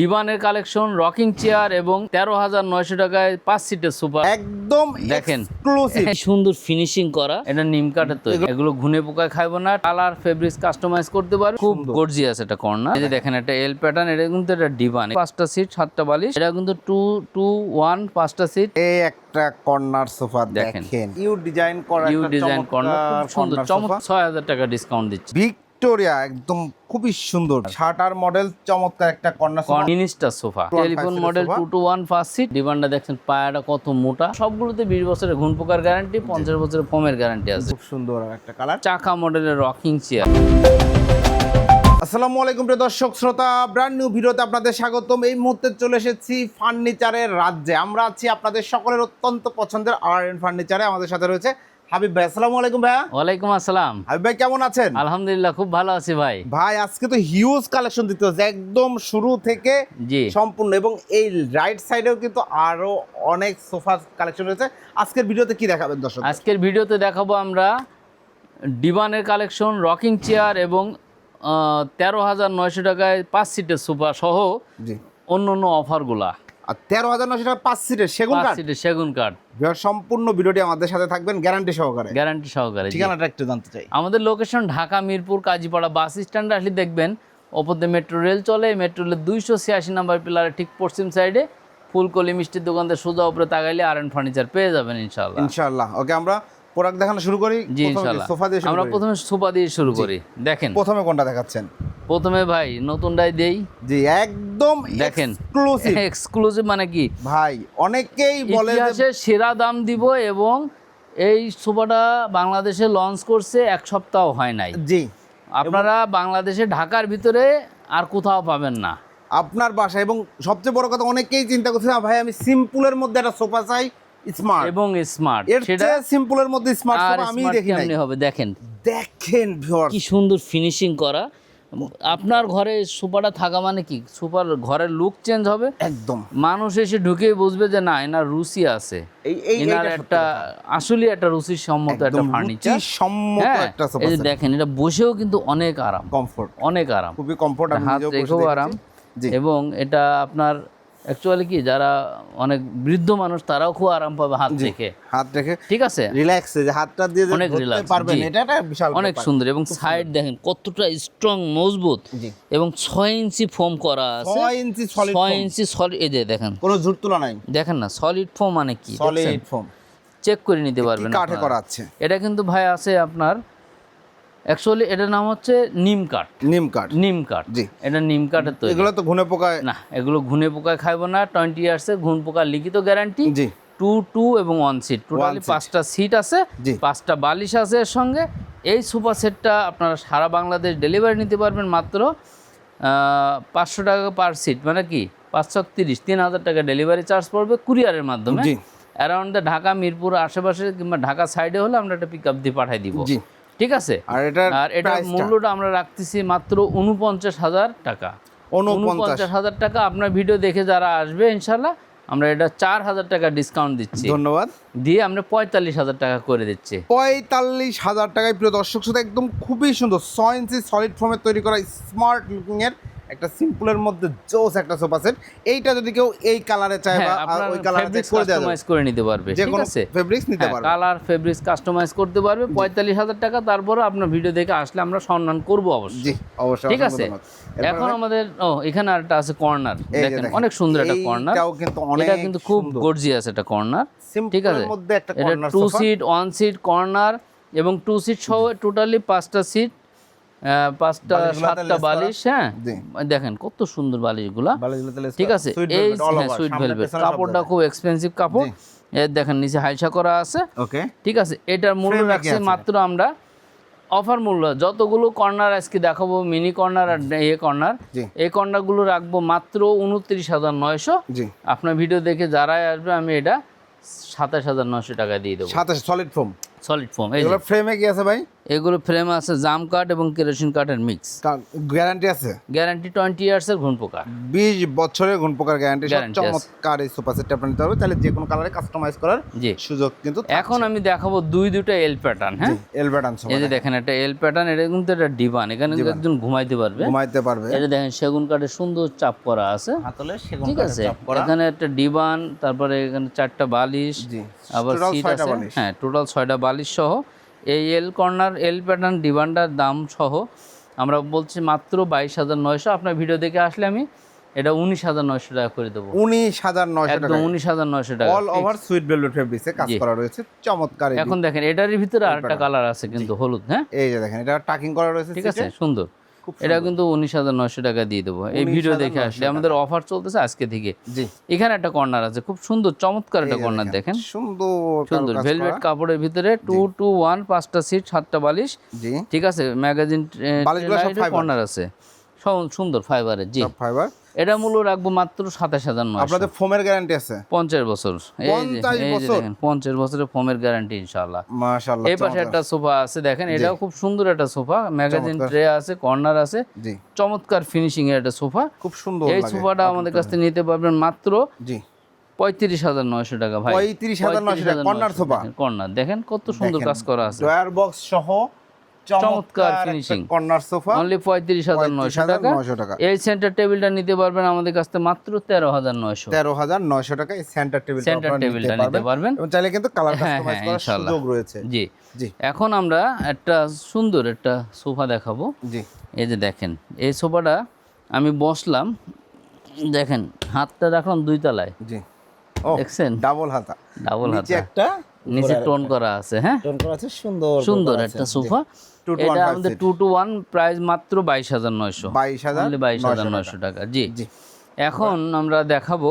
ডিভানের collection rocking chair এবং তেরো হাজার নয়শো টাকায় পাঁচ সিটের সোফা একদম দেখেন। সুন্দর ফিনিশিং করা। এটা নিম কাঠের তো এগুলো ঘুনে পোকায় খাইবো না। কালার ফেব্রিক্স কাস্টমাইজ করতে পারবে খুব গর্জিয়াস এটা কর্নার এই যে দেখেন একটা এল প্যাটার্ন এটা কিন্তু এটা ডিভান পাঁচটা সিট সাতটা বালিশ। এটা কিন্তু টু টু ওয়ান পাঁচটা সিট এই একটা কর্নার সোফা দেখেন। ইউ ডিজাইন করা ইউ ডিজাইন কর্নার সুন্দর। চমৎকার ছয় হাজার টাকা ডিসকাউন্ট দিচ্ছি। ভিক্টোরিয়া একদম খুবই সুন্দর। শাটার মডেল চমৎকার একটা corner sofa. Minister sofa. Telephone model two two one first seat ডিমান্ডটা দেখছেন পায়াটা কত মোটা। সবগুলোতে বিশ বছরের ঘুণ পোকার গ্যারান্টি পঞ্চাশ বছরের ফোমের গ্যারান্টি আছে। খুব সুন্দর একটা কালার চাকা মডেলের রকিং চেয়ার আসসালামু আলাইকুম প্রিয় দর্শক শ্রোতা ব্র্যান্ড নিউ ভিডিওতে আপনাদের স্বাগতম। এই মুহূর্তে চলে এসেছি ফার্নিচারের রাজ্যে। আমরা আছি আপনাদের সকলের অত্যন্ত পছন্দের আর এন ফার্নিচারে আমাদের সাথে রয়েছে হাবিব ভাই আসসালামু আলাইকুম ভাইয়া। ওয়ালাইকুম আসসালাম। হাবিব ভাই কেমন আছেন? আলহামদুলিল্লাহ খুব ভালো আছি ভাই। ভাই আজকে তো হিউজ কালেকশন দিতে হচ্ছে একদম শুরু থেকে জি। সম্পূর্ণ। এবং এই রাইট সাইডেও কিন্তু আরও অনেক সোফা কালেকশন রয়েছে। আজকের ভিডিওতে কি দেখাবেন দর্শক আজকের ভিডিওতে দেখাবো আমরা ডিভানের কালেকশন রকিং চেয়ার এবং তেরো হাজার নয়শো টাকায় পাঁচ সিটের সোফা সহ অন্য অন্য অফারগুলা আর তেরো হাজার নশো টাকা পাঁচ সিটের সেগুন কাঠ সেগুন কাঠ সম্পূর্ণ ভিডিওটি আমাদের সাথে থাকবেন গ্যারান্টি সহকারে। গ্যারান্টি সহকারে ঠিকানাটা একটু জানতে চাই। আমাদের লোকেশন ঢাকা মিরপুর কাজীপাড়া বাস স্ট্যান্ডে আসলে দেখবেন ওপর দিয়ে মেট্রো রেল চলে মেট্রো রেলের দুইশো ছিয়াশি নাম্বার পিলারের ঠিক পশ্চিম সাইডে ফুলকলি মিষ্টির দোকানদের সোজা উপরে তাকাইলে আর এন ফার্নিচার পেয়ে যাবেন ইনশাল্লাহ ইনশাল্লাহ ওকে আমরা প্রোডাক্ট দেখানো শুরু করি? জি প্রথমে ইনশাল্লাহ সোফা দিয়ে আমরা প্রথমে সোফা দিয়ে শুরু করি। দেখেন। প্রথমে কোনটা দেখাচ্ছেন? প্রথমে ভাই নতুনটাই দেই। জি একদম দেখেন। এক্সক্লুসিভ এক্সক্লুসিভ মানে কি? ভাই অনেকেই বলে যে সেরা দাম দিব এবং এই সোফাটা বাংলাদেশে লঞ্চ করছে এক সপ্তাহ হয় নাই। জি। আপনারা বাংলাদেশে ঢাকার ভিতরে আর কোথাও পাবেন না। আপনার বাসা এবং সবচেয়ে বড় কথা অনেকেই চিন্তা করছে না ভাই আমি সিম্পলের মধ্যে একটা সোফা চাই স্মার্ট এবং স্মার্ট সেটা সিম্পলের মধ্যে স্মার্ট আমি দেখি নাই। হবে? দেখেন। দেখেন কি সুন্দর ফিনিশিং করা। আপনার ঘরে সোফাটা থাকা মানে কি? সোফার ঘরের লুক চেঞ্জ হবে। একদম। মানুষ এসে ঢুকে বুঝবে যে না এনার রুচি আছে। এনার একটা আসলে একটা রুচির সম্মত একটা ফার্নিচার সম্মত হ্যাঁ একটা সোফা এই দেখেন এটা বসেও কিন্তু অনেক আরাম। কমফোর্ট অনেক আরাম। খুবই কমফোর্ট হাত রেখেও আরাম। এবং এটা আপনার অ্যাকচুয়ালি কি যারা অনেক বৃদ্ধ মানুষ তারাও খুব আরাম পাবে হাত রেখে হাত রেখে ঠিক আছে? রিল্যাক্স যে হাতটা দিয়ে অনেক relax, পারবেন এটা একটা বিশাল অনেক সুন্দর এবং সাইড দেখেন কতটা স্ট্রং মজবুত। এবং ছয় ইঞ্চি ফোম করা আছে। ছয় ইঞ্চি সলিড ছয় ইঞ্চি সলিড এই যে দেখেন। কোনো ঝুট তোলা নাই। দেখেন না সলিড ফোম মানে কি সলিড ফোম চেক করে নিতে পারবেন কাঠে করা আছে। এটা কিন্তু ভাই আছে আপনার অ্যাকচুয়ালি এটার নাম হচ্ছে নিম কাঠ। নিম কাঠ। নিম কাঠ। জি। এটা নিম কাঠের তৈরি। এগুলো তো ঘুনে পোকায় না এগুলো ঘুনে পোকায় খাইবো না। টোয়েন্টি ইয়ার্সে ঘুন পোকার লিখিত গ্যারান্টি জি। টু টু এবং ওয়ান সিট টোটালি পাঁচটা সিট আছে। পাঁচটা বালিশ আছে এর সঙ্গে। এই সুপার সেটটা আপনারা সারা বাংলাদেশ ডেলিভারি নিতে পারবেন মাত্র পাঁচশো টাকা পার সিট মানে কি? পাঁচশো তিরিশ তিন হাজার টাকা ডেলিভারি চার্জ পড়বে কুরিয়ারের মাধ্যমে। অ্যারাউন্ড দ্য ঢাকা মিরপুর আশেপাশে কিংবা ঢাকা সাইডে হলে আমরা একটা পিক আপ দিয়ে পাঠাই দিব। ঠিক আছে? আর এটা আর এটার মূল্যটা আমরা রাখতেছি মাত্র উনপঞ্চাশ হাজার টাকা। উনপঞ্চাশ হাজার টাকা আপনার ভিডিও দেখে যারা আসবে ইনশাল্লাহ আমরা এটা চার হাজার টাকা ডিসকাউন্ট দিচ্ছি। ধন্যবাদ। দিয়ে আমরা পঁয়তাল্লিশ হাজার টাকা করে দিচ্ছি। পঁয়তাল্লিশ হাজার টাকায় প্রিয় দর্শক সাথে একদম খুবই সুন্দর ছয় ইঞ্চি সলিড ফর্মের তৈরি করা স্মার্ট লুকিং এর একটা সিম্পলের মধ্যে জোস একটা সোফা সেট এইটা যদি কেউ এই কালারে চায় বা হ্যাঁ আপনার ওই কালারে করে দেওয়া কাস্টমাইজ করে নিতে পারবে যে ঠিক কোনো আছে? ফেব্রিক্স নিতে পারবে। কালার ফেব্রিক্স কাস্টমাইজ করতে পারবে পঁয়তাল্লিশ হাজার টাকা তারপরে আপনার ভিডিও দেখে আসলে আমরা সম্মান করব অবশ্যই। জি অবশ্যই ঠিক আছে? এখন আমাদের ও এখানে আরেকটা আছে কর্নার দেখেন অনেক সুন্দর একটা কর্নার এইটাও কিন্তু অনেক এটা কিন্তু খুব। গর্জিয়াস একটা কর্নার ঠিক আছে? মধ্যে একটা corner two seat one seat corner এবং টু সিট সহ টোটালি পাঁচটা সিট পাঁচটা সাতটা বালিশ হ্যাঁ? দেখেন কত সুন্দর বালিশগুলা। ঠিক আছে? এই হ্যাঁ সুইট ভেলভেট কাপড়টা খুব এক্সপেন্সিভ কাপড়। এর দেখেন নিচে হাইসা করা আছে। ওকে ঠিক আছে? এটার মূল্য রাখছে? মাত্র আমরা অফার মূল্য। যতগুলো কর্নার আজকে দেখাবো মিনি কর্নার আর এ কর্নার এই কর্নারগুলো রাখব মাত্র উনত্রিশ হাজার নয়শো। আপনার ভিডিও দেখে যারাই আসবে আমি এটা সাতাশ হাজার নয়শো টাকা দিয়ে দেবো। সাতাশ সলিড ফোম সলিড ফোম এই ফ্রেমে কি আছে ভাই? এগুলো ফ্রেম আছে জাম কাঠ এবং কেরোসিন কাঠের মিক্স গ্যারান্টি আছে? গ্যারান্টি টোয়েন্টি ইয়ার্সের ঘুণ পোকা বিশ বছরের গুণ পোকার গ্যারান্টি চমৎকার এই সোফা সেটটা আপনি নিতে পারবেন। তাহলে যে কোনো কালারে কাস্টমাইজ করার জি। সুযোগ কিন্তু এখন আমি দেখাবো দুই দুটো এল প্যাটার্ন হ্যাঁ? এলবাটান সোফা এই যে দেখেন একটা এল প্যাটার্ন এটা কিন্তু একটা ডিবান এখানে কিন্তু একজন ঘুমাইতে পারবে। ঘুমাইতে পারবে। এটা দেখেন সেগুন কাঠের সুন্দর চাপ করা আছে। হাতলে সেগুন ঠিক আছে? চাপ করা। এখানে একটা ডিবান তারপরে এখানে চারটা বালিশ জি। আবার সিট আছে। হ্যাঁ টোটাল ছয়টা বালিশ সহ এই এল কর্নার এল প্যাটার্ন ডিভান্ডার দাম সহ আমরা বলছি মাত্র বাইশ হাজার নয়শো। আপনার ভিডিও দেখে আসলে আমি এটা উনিশ হাজার নয়শো টাকা করে দেবো। উনিশ হাজার নয়শো টাকা উনিশ হাজার নয়শো টাকা। অল ওভার সুইট ভেলভেট ফেব্রিক্সে কাজ করা রয়েছে চমৎকার এখন দেখেন এটারই ভিতরে আরেকটা কালার আছে কিন্তু হলুদ হ্যাঁ? এই যে দেখেন এটা টাকিং করা রয়েছে ঠিক আছে সুন্দর। এটা কিন্তু উনিশ হাজার নয়শো টাকা দিয়ে দেবো। এই ভিডিও দেখে আসলে আমাদের অফার চলতেছে আজকে থেকে। এখানে একটা কর্নার আছে খুব সুন্দর চমৎকার একটা কর্নার দেখেন সুন্দর সুন্দর ভেলভেট কাপড়ের ভিতরে টু টু ওয়ান পাঁচটা সিট সাতটা বালিশ। ঠিক আছে ম্যাগাজিন কর্নার আছে। সুন্দর ফাইবারের জি। ফাইবার এটা মূল্য রাখব মাত্র সাতাশ হাজার নয় আপনাদের ফোমের গ্যারান্টি আছে? পঞ্চাশ বছর। এই যে 50 এই যে বছর? দেখেন পঞ্চাশ বছরের ফোমের গ্যারান্টি ইনশাল্লাহ এই পাশে একটা সোফা আছে দেখেন এটাও খুব সুন্দর একটা সোফা। ম্যাগাজিন ট্রে আছে কর্নার আছে। চমৎকার ফিনিশিং এর একটা সোফা। খুব সুন্দর এই সোফাটা আমাদের কাছ থেকে নিতে পারবেন মাত্র জি। পঁয়ত্রিশ হাজার নয়শো টাকা ভাই। 35,900 টাকা, corner sofa? কর্নার দেখেন কত সুন্দর কাজ করা আছে। ড্রয়ার বক্স সহ চমৎকার finishing। কর্নার সোফা অনলি পঁয়ত্রিশ হাজার নয়শো টাকা। টাকা। এই সেন্টার টেবিলটা নিতে পারবেন আমাদের কাছ থেকে মাত্র তেরো হাজার নয়শো। তেরো হাজার নয়শো টাকা এই সেন্টার টেবিল সেন্টার টেবিলটা নিতে পারবেন। এবং চাইলে কিন্তু কালার হ্যাঁ, কাস্টমাইজ হ্যাঁ, করার সুযোগ রয়েছে। জি। জি। এখন আমরা একটা সুন্দর একটা সোফা দেখাবো। জি। এই যে দেখেন এই সোফাটা আমি বসলাম। দেখেন হাতটা রাখলাম দুই তলায়। জি। ও দেখছেন? ডাবল হাতা। ডাবল হাতা। একটা নিচে টোন করা আছে হ্যাঁ? টোন করা আছে সুন্দর সুন্দর একটা সোফা। এটা আমাদের টু টু ওয়ান প্রাইস মাত্র বাইশ হাজার নয়শো। বাইশ হাজার বাইশ হাজার নয়শো টাকা জি। জি। এখন আমরা দেখাবো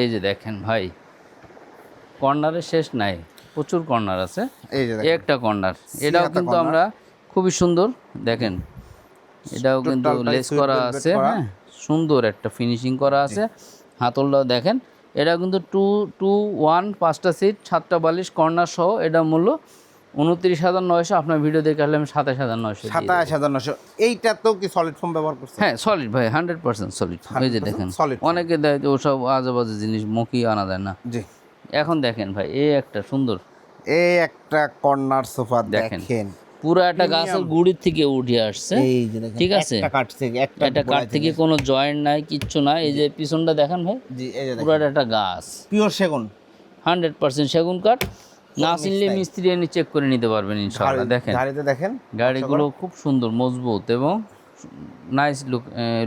এই যে দেখেন ভাই কর্নারের শেষ নাই প্রচুর কর্নার আছে। এই যে একটা কর্নার এটাও কিন্তু আমরা খুবই সুন্দর দেখেন। এটাও কিন্তু লেস করা আছে হ্যাঁ? সুন্দর একটা ফিনিশিং করা আছে। হাতলটাও দেখেন এটা কিন্তু টু টু ওয়ান পাঁচটা সিট সাতটা বালিশ কর্নার সহ এটা মূল্য উনত্রিশ হাজার নয়শো। আপনার ভিডিও দেখে আসলে আমি সাতাশ হাজার নয়শো। সাতাশ হাজার নশো এইটা তো কি সলিড ফোম ব্যবহার করছে হ্যাঁ সলিড ভাই হান্ড্রেড পার্সেন্ট সলিড এই যে দেখেন সলিড অনেকে দেয় যে ওসব আজেবাজে জিনিস মুখই আনা যায় না। জি। এখন দেখেন ভাই এই একটা সুন্দর। এই একটা কর্নার সোফা দেখেন। পুরো একটা গাছের গুড়ির থেকে উঠে আসছে। ঠিক আছে? একটা কাঠ থেকে একটা কাঠ থেকে। কোনো জয়েন্ট নাই কিচ্ছু নাই। এই যে পিছনটা দেখেন ভাই পুরো একটা গাছ। পিওর সেগুন। হান্ড্রেড পার্সেন্ট সেগুন কাঠ। না চিনলে মিস্ত্রি এনে চেক করে নিতে পারবেন ইনশাআল্লাহ দেখেন। গাড়িতে দেখেন গাড়িগুলো খুব সুন্দর মজবুত এবং নাইস লুক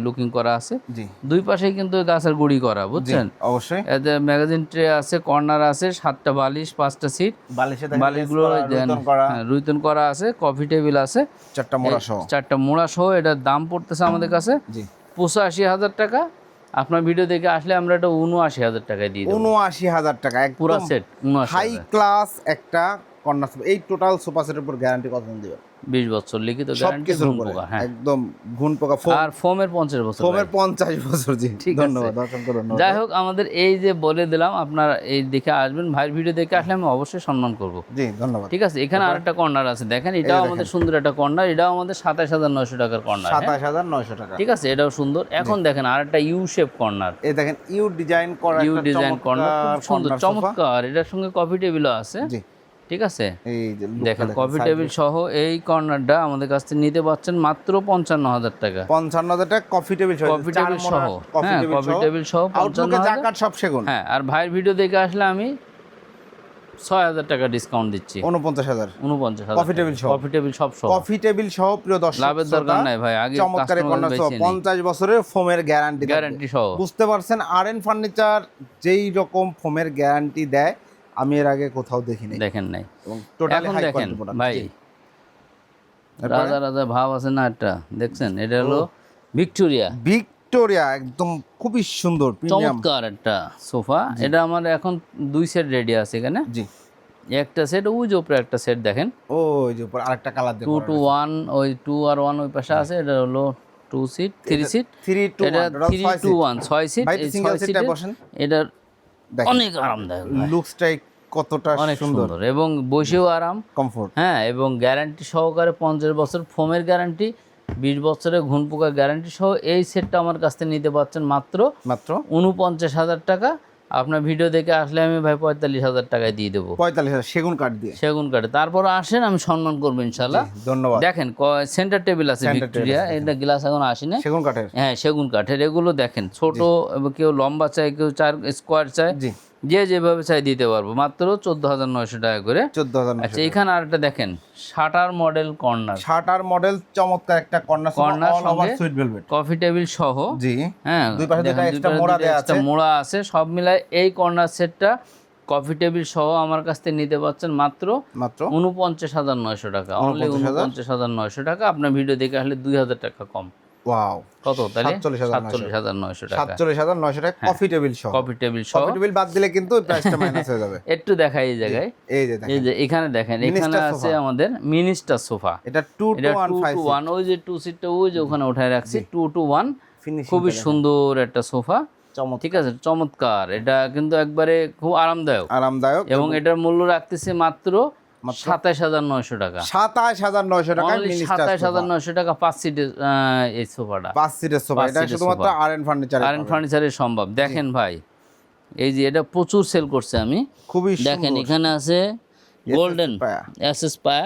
লুকিং করা আছে। দুই পাশেই কিন্তু গাছের গুড়ি করা বুঝছেন? অবশ্যই। ম্যাগাজিন ট্রে আছে কর্নার আছে সাতটা বালিশ পাঁচটা সিট বালিশে বালিশগুলো হ্যাঁ, রুইতন করা আছে কফি টেবিল আছে। চারটা মোড়া সহ। চারটা মোড়া সহ এটার দাম পড়তেছে আমাদের কাছে। জি। পঁচাশি হাজার টাকা। আপনার ভিডিও দেখে আসলে আমরা এটা উনআশি হাজার টাকায় দিয়ে দেবো। উনআশি হাজার টাকা পুরো একদম সেট হাই ক্লাস একটা কর্নার এই টোটাল সোফা সেটের উপর গ্যারান্টি কত দিবে বিশ বছর লিখিত গ্যারান্টি কিছুর উপরে হ্যাঁ। একদম পোকা আর ফোমের পঞ্চাশ বছর ফোমের পঞ্চাশ বছর জি ঠিক আছে। ধন্যবাদ অসংখ্য ধন্যবাদ। যাই হোক আমাদের এই যে বলে দিলাম আপনার এই দেখে আসবেন ভাইয়ের ভিডিও দেখে আসলে আমি অবশ্যই সম্মান করব। জি ধন্যবাদ। ঠিক আছে এখানে আরেকটা কর্নার আছে দেখেন এটাও আমাদের সুন্দর একটা কর্নার এটাও আমাদের সাতাশ হাজার নয়শো টাকার কর্নার সাতাশ হাজার নয়শো টাকা। ঠিক আছে এটাও সুন্দর। এখন দেখেন আরেকটা ইউ শেপ কর্নার এই দেখেন ইউ ডিজাইন করা ইউ ডিজাইন কর্নার খুব সুন্দর চমৎকার এটার সঙ্গে কফি টেবিলও আছে। জি। ঠিক আছে? দেখেন কফি টেবিল সহ এই কর্নারটা আমাদের কাছ থেকে নিতে পাচ্ছেন মাত্র পঞ্চান্ন হাজার টাকা। পঞ্চান্ন হাজার টাকা কফি টেবিল সহ কফি টেবিল সহ। কফি হ্যাঁ টেবিল কফি সহ। টেবিল সহ পঞ্চান্ন সব সেগুন। হ্যাঁ আর ভাইয়ের ভিডিও দেখে আসলে আমি ছয় হাজার টাকা ডিসকাউন্ট দিচ্ছি। উনপঞ্চাশ হাজার। উনপঞ্চাশ হাজার কফি টেবিল সহ। কফি টেবিল সব সহ। কফি টেবিল সহ প্রিয় দর্শক লাভের দরকার নাই ভাই আগে চমৎকার পঞ্চাশ বছরের ফোমের গ্যারান্টি গ্যারান্টি সহ। বুঝতে পারছেন আর এন ফার্নিচার যেই রকম ফোমের গ্যারান্টি দেয় আমি এর আগে কোথাও দেখিনি। দেখেন নাই। এবং টোটালি এখন হাই দেখেন ভাই রাজা রাজা ভাব আছে না একটা? দেখছেন? এটা হলো ভিক্টোরিয়া। ভিক্টোরিয়া একদম খুবই সুন্দর চমৎকার একটা সোফা। এটা আমার এখন দুই সেট রেডি আছে এখানে। জি। একটা সেট ওই যে উপরে একটা সেট দেখেন। ও ওই যে উপর আরেকটা কালার টু দেখো টু ওয়ান ওই টু আর ওয়ান ওই পাশে আছে। এটা হলো two seat three seat three two এটা থ্রি টু ওয়ান ছয় সিট এই ছয় এটার দেখেন। অনেক আরামদায়ক। লুকসটা কতটা অনেক সুন্দর। এবং বসেও আরাম। কমফোর্ট হ্যাঁ এবং গ্যারান্টি সহকারে পঞ্চাশ বছর ফোমের গ্যারান্টি বিশ বছরের ঘুন পোকার গ্যারান্টি সহ এই সেটটা আমার কাছ থেকে নিতে পারছেন মাত্র মাত্র? উনপঞ্চাশ হাজার টাকা। আপনার ভিডিও দেখে আসলে আমি ভাই পঁয়তাল্লিশ হাজার টাকায় দিয়ে দেবো। পঁয়তাল্লিশ হাজার সেগুন কাঠ দিয়ে। সেগুন কাঠে তারপর আসেন আমি সম্মান করব ইনশাল্লাহ ধন্যবাদ। দেখেন সেন্টার টেবিল আছে ভিক্টোরিয়া। এটা গ্লাস এখন আসি না সেগুন কাঠের হ্যাঁ সেগুন কাঠের এগুলো দেখেন ছোট কেউ লম্বা চাই কেউ চার স্কোয়ার চায়। যে যেভাবে চাই দিতে পারব। মাত্র চোদ্দ হাজার নয়শো টাকা করে। চোদ্দ হাজার আচ্ছা এখানে আরেকটা দেখেন শাটার মডেল কর্নার। ষাট আর মডেল চমৎকার একটা corner sweet velvet coffee table সহ। জি হ্যাঁ দুই পাশে দুটো মোড়া দেয়া আছে। মোড়া আছে সব মিলায় এই কর্নার সেটটা কফি টেবিল সহ আমার কাছ থেকে নিতে পারছেন মাত্র মাত্র? উনপঞ্চাশ হাজার নয়শো টাকা। অনলি উনপঞ্চাশ হাজার? নয়শো টাকা। আপনার ভিডিও দেখে আসলে দুই হাজার টাকা কম। ওয়াও কত তাহলে? 47,900 সাতচল্লিশ হাজার নয়শো টাকা। সাতচল্লিশ হাজার নয়শো টাকা কফি টেবিল সহ। কফি টেবিল সহ। কফি টেবিল বাদ দিলে কিন্তু প্রাইসটা মাইনাস হয়ে যাবে। একটু দেখাই এই জায়গায়। এই যে দেখেন। এই যে এখানে দেখেন এখানে আছে আমাদের মিনিস্টার সোফা এটা টু টু এটা one two five two one ওই যে টু সিটটা ওই যে ওখানে উঠায় রাখছি টু টু ওয়ান ফিনিশিং খুবই সুন্দর একটা সোফা ঠিক আছে চমৎকার। এটা কিন্তু একবারে খুব আরামদায়ক। আরামদায়ক এবং এটার মূল্য রাখতেছে মাত্র সাতাশ হাজার নয়শো টাকা। সাতাশ হাজার নয়শো টাকা সাতাশ হাজার নয়শো টাকা পাঁচ সিটের এই সোফাটা। পাঁচ সিটের সোফা। এটা শুধুমাত্র আর এন ফার্নিচার আর ফার্নিচারে সম্ভব। দেখেন ভাই এই যে এটা প্রচুর সেল করছে আমি। খুবই দেখেন এখানে আছে গোল্ডেন পায়া। এসএস পায়া।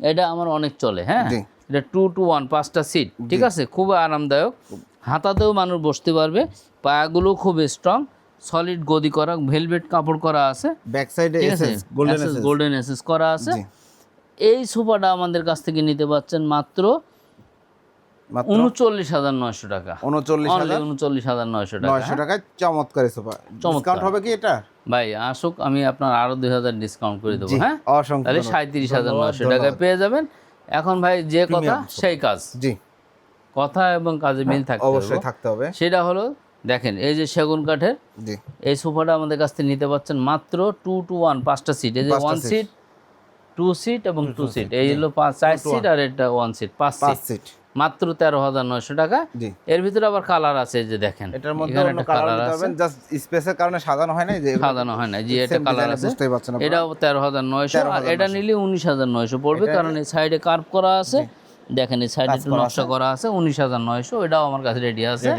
এটা আমার অনেক চলে হ্যাঁ। এটা টু টু ওয়ান পাঁচটা সিট ঠিক আছে? খুব আরামদায়ক। হাতাতেও মানুষ বসতে পারবে। পায়াগুলো খুব স্ট্রং সলিড গদি করা ভেলভেট কাপড় করা আছে। ব্যাক সাইডে SS golden SS golden SS করা আছে। এই সোফাটা আমাদের কাছ থেকে নিতে পাচ্ছেন মাত্র উনচল্লিশ হাজার নয়শো টাকা। উনচল্লিশ হাজার? উনচল্লিশ হাজার নয়শো টাকা। নয়শো টাকায় চমৎকার সোফা। ডিসকাউন্ট হবে কি এটা? ভাই আসুক আমি আপনার আরও দুই হাজার ডিসকাউন্ট করে দেবো হ্যাঁ? অসংখ্য তাহলে সাঁত্রিশ হাজার নয়শো টাকায় পেয়ে যাবেন। এখন ভাই যে কথা সেই কাজ। জি। কথা এবং কাজে মিল থাকতে অবশ্যই থাকতে হবে। সেটা হলো দেখেন এই যে সেগুন কাঠের এই সোফাটা আমাদের কাছ থেকে নিতে পারছেন মাত্র টু টু ওয়ান পাঁচটা সিট এই যে ওয়ান সিট টু সিট এবং টু সিট এই হলো চার সিট আর এটা ওয়ান সিট পাঁচ সিট মাত্র তেরো হাজার নয়শো টাকা। এর ভিতরে আবার কালার আছে যে দেখেন। এটার মধ্যে কালার আছে। জাস্ট স্পেসের কারণে সাজানো হয় না যে সাজানো হয় না যে এটা কালার আছে। এটাও তেরো হাজার নয়শো। আর এটা নিলে উনিশ হাজার নয়শো পড়বে কারণ এই সাইডে কার্ভ করা আছে। দেখেন এই সাইডে একটু নকশা করা আছে উনিশ হাজার নয়শো এটাও আমার কাছে রেডি আছে।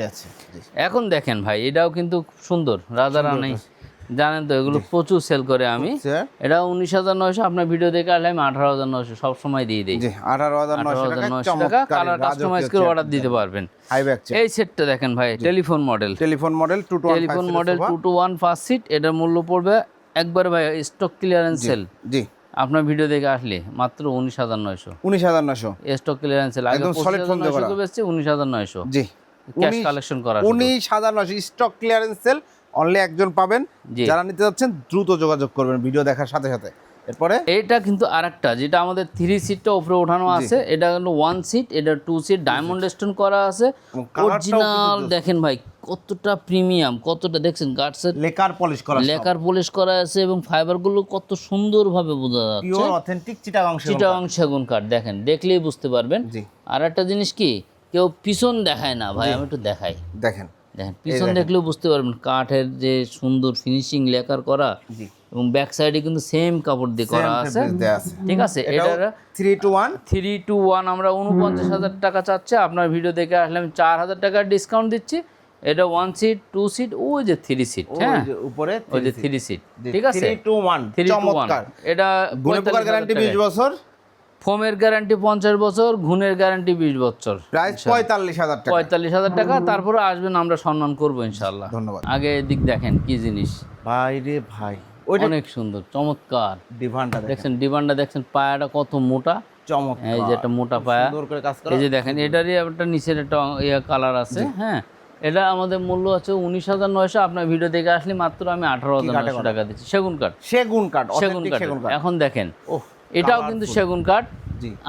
এখন দেখেন ভাই এটাও কিন্তু খুব সুন্দর রাজা রানী। জানেন তো এগুলো প্রচুর সেল করে আমি। এটা উনিশ হাজার নয়শো আপনার ভিডিও দেখে আসলে আমি আঠারো হাজার নয়শো সবসময় দিয়ে দিই। জি আঠারো হাজার নয়শো টাকা কালার কাস্টমাইজ করে অর্ডার দিতে পারবেন। হাই ব্যাক চেয়ার এই সেটটা দেখেন ভাই telephone model telephone model two telephone model two two one first seat এটার মূল্য পড়বে একবার ভাই স্টক ক্লিয়ারেন্স সেল জি। আপনার ভিডিও দেখে আসলে মাত্র উনিশ হাজার নয়শো। উনিশ হাজার নয়শো। স্টক ক্লিয়ারেন্স বেচছে উনিশ হাজার নয়শো। জি। ক্যাশ কালেকশন করা উনিশ হাজার নয়শো। স্টক ক্লিয়ারেন্স সেল অনলি একজন পাবেন। যারা নিতে যাচ্ছেন দ্রুত যোগাযোগ করবেন। ভিডিও দেখার সাথে সাথে। এরপরে? এইটা কিন্তু আরেকটা যেটা আমাদের থ্রি সিটটা উপরে ওঠানো আছে এটা হলো ওয়ান সিট এটা টু সিট ডায়মন্ড স্টোন করা আছে। অরিজিনাল দেখেন ভাই কতটা প্রিমিয়াম কতটা দেখছেন গার্ডসের লেকার পলিশ করা লেকার পলিশ করা আছে এবং ফাইবারগুলো কত সুন্দরভাবে বোঝা যাচ্ছে। পিওর অথেন্টিক চিটাগাং সেগুন চিটাং সেগুন কাঠ দেখেন দেখলেই বুঝতে পারবেন। আর একটা জিনিস কি কেউ পিছন দেখায় না ভাই আমি একটু দেখাই। দেখেন। দেখেন পিছন দেখলেও বুঝতে পারবেন কাঠের যে সুন্দর ফিনিশিং লেকার করা এবং ব্যাক সাইডে কিন্তু সেম কাপড় দিয়ে করা আছে। ঠিক আছে? এটার three two one three two one আমরা উনপঞ্চাশ হাজার টাকা চাচ্ছে। আপনার ভিডিও দেখে আসলে আমি চার হাজার টাকার ডিসকাউন্ট দিচ্ছি। এটা ওয়ান সিট টু সিট ওই যে থ্রি সিট হ্যাঁ? উপরে ওই যে থ্রি সিট ঠিক আছে? Three two one three two one এটা গ্যারান্টি বিশ বছর। ফোমের গ্যারান্টি পঞ্চাশ বছর ঘুণের গ্যারান্টি বিশ বছর। প্রাইস পঁয়তাল্লিশ হাজার টাকা। পঁয়তাল্লিশ হাজার টাকা তারপরে আসবেন আমরা সম্মান করব ইনশাল্লাহ ধন্যবাদ। আগে দিক দেখেন কি জিনিস। ভাই রে ভাই। অনেক সুন্দর চমৎকার। ডিভানটা দেখেন। দেখছেন ডিমান্ডটা দেখছেন পায়াটা কত মোটা। চমৎকার। এই যে একটা মোটা পায়া। সুন্দর করে কাজ করা। এই যে দেখেন এটারই একটা নিচের একটা ইয়ে কালার আছে হ্যাঁ। এটা আমাদের মূল্য আছে উনিশ হাজার নয়শো। আপনার ভিডিও দেখে আসলে মাত্র আমি আঠারো হাজার নয়শো টাকা দিচ্ছি। সেগুন কাঠ। সেগুন কাঠ সেগুন কাঠ। এখন দেখেন এটাও কিন্তু সেগুন কাঠ।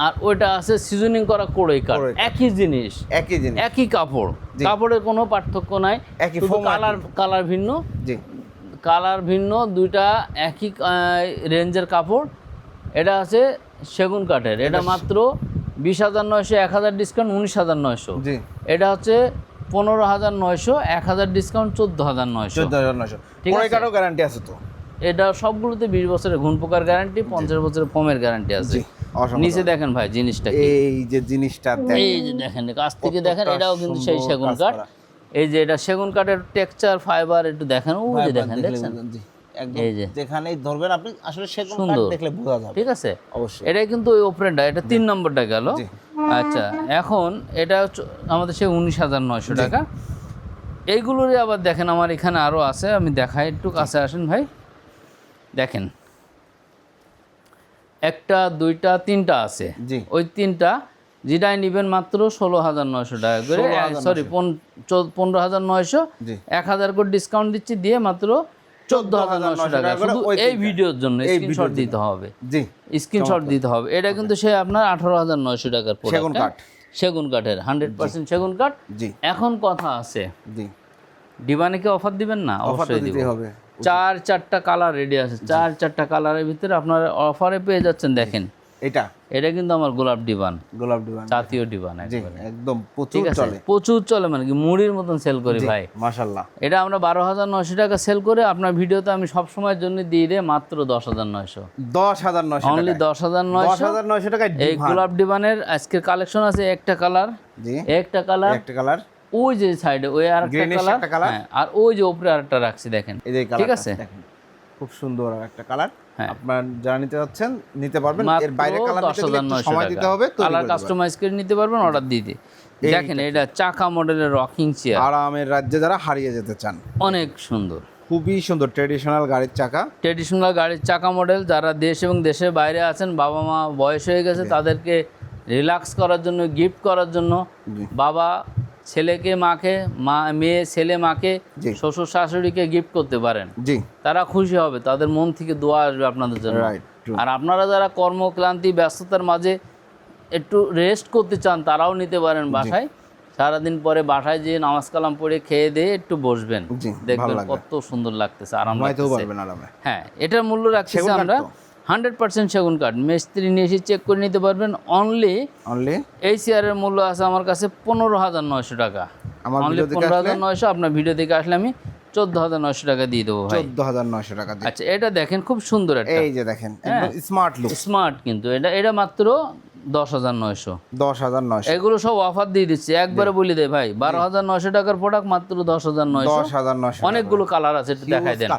আর ওইটা আছে সিজনিং করা কোড়ই কাঠ। একই জিনিস একই জিনিস। একই কাপড়। কাপড়ের কোনো পার্থক্য নাই। একই কালার কালার ভিন্ন। কালার ভিন্ন দুইটা একই রেঞ্জের কাপড়। এটা আছে সেগুন কাঠের। এটা মাত্র বিশ হাজার নয়শো এক হাজার ডিসকাউন্ট উনিশ হাজার নয়শো। এটা হচ্ছে পনেরো হাজার নয়শো এক হাজার ডিসকাউন্ট চোদ্দ হাজার নয়শো। চোদ্দ হাজার নয়শো। ঠিক আছে। গ্যারান্টি আছে তো? এটা সবগুলোতে বিশ বছরের ঘুন পোকার গ্যারান্টি পঞ্চাশ বছরের ফোমের গ্যারান্টি আছে। নিচে দেখেন ভাই জিনিসটা এই যে জিনিসটা দেখেন। এই যে দেখেন কাছ থেকে দেখেন এটাও কিন্তু সেই সেগুন কাঠ। এই যে এটা সেগুন কাঠের টেক্সচার ফাইবার একটু দেখেন। ও যে দেখেন দেখছেন? এই যে। যেখানেই ধরবেন আপনি আসলে সেগুন কাঠ দেখলে বোঝা যাবে। ঠিক আছে? অবশ্যই। এটাই কিন্তু ওই ওপরেনটা এটা তিন নম্বরটা গেল। আচ্ছা এখন এটা আমাদের সে উনিশ হাজার নয়শো টাকা। এইগুলোরই আবার দেখেন আমার এখানে আরও আছে আমি দেখাই একটু কাছে আসেন ভাই। দেখেন। একটা দুইটা তিনটা আছে। ওই তিনটা যেটাই নেবেন মাত্র ষোলো হাজার নয়শো টাকা করে 16,900 সরি পনেরো হাজার নয়শো। এক হাজার করে ডিসকাউন্ট দিচ্ছি দিয়ে মাত্র চোদ্দ হাজার নয়শো টাকা। শুধু এই ভিডিওর জন্য স্ক্রিনশট দিতে হবে। জি স্ক্রিনশট দিতে হবে। এটা কিন্তু সে আপনার আঠারো হাজার নয়শো টাকার সেগুন হ্যাঁ? কাঠ। সেগুন কাঠের হান্ড্রেড পার্সেন্ট সেগুন কাঠ। জি। এখন কথা আছে জি। ডিবানিকে অফার দিবেন না? অবশ্যই দিতে হবে। চার চারটা কালার রেডি আছে। চার চারটা কালারের ভিতরে আপনারা অফারে পেয়ে যাচ্ছেন দেখেন। এটা? এটা কিন্তু আমার গোলাপ ডিবান। গোলাপ ডিবান জাতীয় ডিবান একদম প্রচুর চলে। প্রচুর চলে মানে কি মুড়ির মতন সেল করি ভাই। মাশাল্লাহ এটা আমরা বারো হাজার নয়শো টাকা সেল করে আপনার ভিডিওতে আমি সব সময়ের জন্য দিয়ে দেয় মাত্র দশ হাজার নয়শো। দশ হাজার নয়শো অনলি দশ হাজার নয়শো। হাজার নয়শো টাকায় এই গোলাপ ডিবানের আজকের কালেকশন আছে একটা কালার। একটা কালার। একটা কালার। ওই যে সাইডে ওই আর একটা কালার। হ্যাঁ আর ওই যে উপরে আরেকটা রাখছি দেখেন। ঠিক আছে? খুব সুন্দর একটা কালার। হ্যাঁ। আপনার যারা নিতে যাচ্ছেন নিতে পারবেন। এর বাইরে কালার নিতে সময় দিতে হবে কালার কাস্টমাইজ করে নিতে পারবেন অর্ডার দিতে দেখেন এটা চাকা মডেলের রকিং চেয়ার আরামের রাজ্যে যারা হারিয়ে যেতে চান। অনেক সুন্দর। খুবই সুন্দর ট্রেডিশনাল গাড়ির চাকা। ট্রেডিশনাল গাড়ির চাকা মডেল যারা দেশ এবং দেশের বাইরে আছেন বাবা মা বয়স হয়ে গেছে তাদেরকে রিল্যাক্স করার জন্য গিফট করার জন্য বাবা ছেলেকে মাকে মা মেয়ে ছেলে মাকে শ্বশুর শাশুড়িকে গিফট করতে পারেন। জি। তারা খুশি হবে তাদের মন থেকে দোয়া আসবে আপনাদের জন্য। আর আপনারা যারা কর্মক্লান্তি ব্যস্ততার মাঝে একটু রেস্ট করতে চান তারাও নিতে পারেন বাসায়। সারাদিন পরে বাসায় যেয়ে নামাজ কালাম পড়ে খেয়ে দিয়ে একটু বসবেন। দেখবেন কত সুন্দর লাগতেছে আরাম লাগতেছে। হ্যাঁ এটার মূল্য রাখছি আমরা? হান্ড্রেড পার্সেন্ট সেগুন কাঠ। মিস্ত্রি নিয়ে এসে চেক করে নিতে পারবেন। অনলি অনলি এই চেয়ারের মূল্য আছে আমার কাছে পনেরো হাজার নয়শো টাকা। আমার অনলি পনেরো হাজার নয়শো আপনার ভিডিও থেকে আসলে আমি চোদ্দ হাজার নয়শো টাকা দিয়ে দেবো ভাই। চোদ্দ হাজার নয়শো টাকা আচ্ছা এটা দেখেন খুব সুন্দর একটা। এই যে দেখেন স্মার্ট লুক স্মার্ট কিন্তু এটা এটা মাত্র দশ হাজার নয়শো। দশ হাজার নয়শো। এগুলো সব অফার দিয়ে দিচ্ছে। একবারে বলে দেয় ভাই বারো হাজার নয়শো টাকার প্রোডাক্ট মাত্র দশ হাজার নয়শো। দশ হাজার নয়শো অনেকগুলো কালার আছে দেখাই দেন।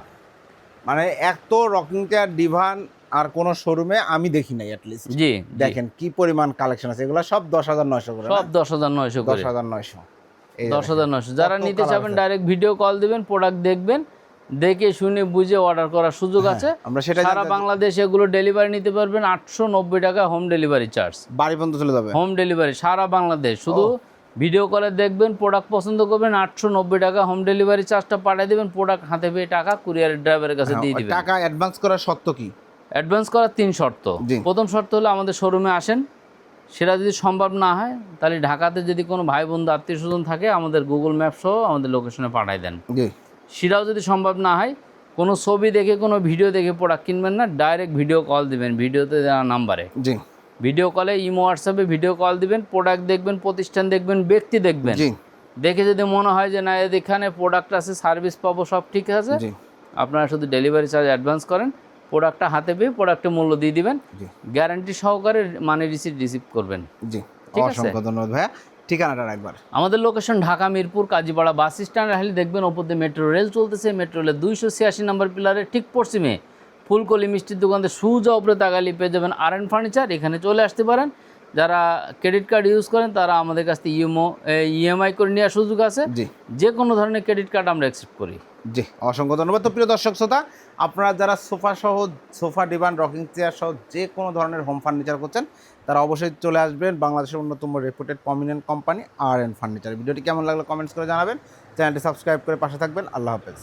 মানে এত রকিং চেয়ার ডিভান আর কোন শোরুমে আমি দেখি নাই অ্যাটলিস্ট জি। দেখেন কি পরিমাণ কালেকশন আছে এগুলো সব দশ হাজার নয়শো করে সব দশ হাজার নয়শো দশ হাজার নয়শো। দশ হাজার নয়শো। যারা নিতে চাবেন ডাইরেক্ট ভিডিও কল দিবেন প্রোডাক্ট দেখবেন দেখে শুনে বুঝে অর্ডার করার সুযোগ আছে। হ্যাঁ, আমরা সেটা সারা বাংলাদেশ এগুলো ডেলিভারি নিতে পারবেন আটশো নব্বই টাকা হোম ডেলিভারি চার্জ বাড়ি পর্যন্ত চলে যাবে? হোম ডেলিভারি সারা বাংলাদেশ। শুধু ভিডিও কলে দেখবেন প্রোডাক্ট পছন্দ করবেন আটশো নব্বই টাকা হোম ডেলিভারি চার্জটা পাঠিয়ে দেবেন প্রোডাক্ট হাতে পেয়ে টাকা কুরিয়ারের ড্রাইভারের কাছে দিয়ে হ্যাঁ, দিবেন। টাকা অ্যাডভান্স করার সত্য কি? অ্যাডভান্স করার তিন শর্ত। প্রথম শর্ত হলো আমাদের শোরুমে আসেন। সেটা যদি সম্ভব না হয় তাহলে ঢাকাতে যদি কোনো ভাই বন্ধু আত্মীয় স্বজন থাকে আমাদের গুগল ম্যাপ সহ আমাদের লোকেশনে পাঠিয়ে দেন। সেটাও যদি সম্ভব না হয় কোনো ছবি দেখে কোনো ভিডিও দেখে প্রোডাক্ট কিনবেন না ডাইরেক্ট ভিডিও কল দিবেন ভিডিওতে দেওয়া নাম্বারে জি। ভিডিও কলে ইমো হোয়াটসঅ্যাপে ভিডিও কল দিবেন প্রোডাক্ট দেখবেন প্রতিষ্ঠান দেখবেন ব্যক্তি দেখবেন। দেখে যদি মনে হয় যে না এখানে প্রোডাক্ট আছে সার্ভিস পাবো সব ঠিক আছে। আপনারা শুধু ডেলিভারি চার্জ অ্যাডভান্স করেন প্রোডাক্টটা হাতে পেয়ে প্রোডাক্টের মূল্য দিয়ে দিবেন। গ্যারান্টি সহকারে মানে রিসিভ রিসিভ করবেন। জি ঠিক আছে? অসংখ্য ধন্যবাদ ভাইয়া। ঠিকানাটা একবার। আমাদের location Dhaka Mirpur Kazipara bus stand. আসলে দেখবেন ওপর দিয়ে মেট্রো রেল চলতেছে মেট্রো রেলের দুইশো ছিয়াশি নম্বর পিলারে ঠিক পশ্চিমে। ফুলকলি মিষ্টির দোকানতে সুজা তাগালি তাকালি পেয়ে যাবেন আর এন ফার্নিচার এখানে চলে আসতে পারেন। যারা ক্রেডিট কার্ড ইউজ করেন তারা আমাদের কাছ থেকে ইএমও ইএমআই করে নেওয়ার সুযোগ আছে। জি। যে কোনো ধরনের ক্রেডিট কার্ড আমরা অ্যাকসেপ্ট করি। জি অসংখ্য ধন্যবাদ। তো প্রিয় দর্শক শ্রোতা আপনারা যারা সোফা সহ সোফা ডিভান রকিং চেয়ার সহ যে কোনো ধরনের হোম ফার্নিচার করছেন তারা অবশ্যই চলে আসবেন বাংলাদেশের অন্যতম reputed prominent company R N Furniture ভিডিওটি কেমন লাগল কমেন্টস করে জানাবেন। চ্যানেলটি সাবস্ক্রাইব করে পাশে থাকবেন। আল্লাহ হাফেজ।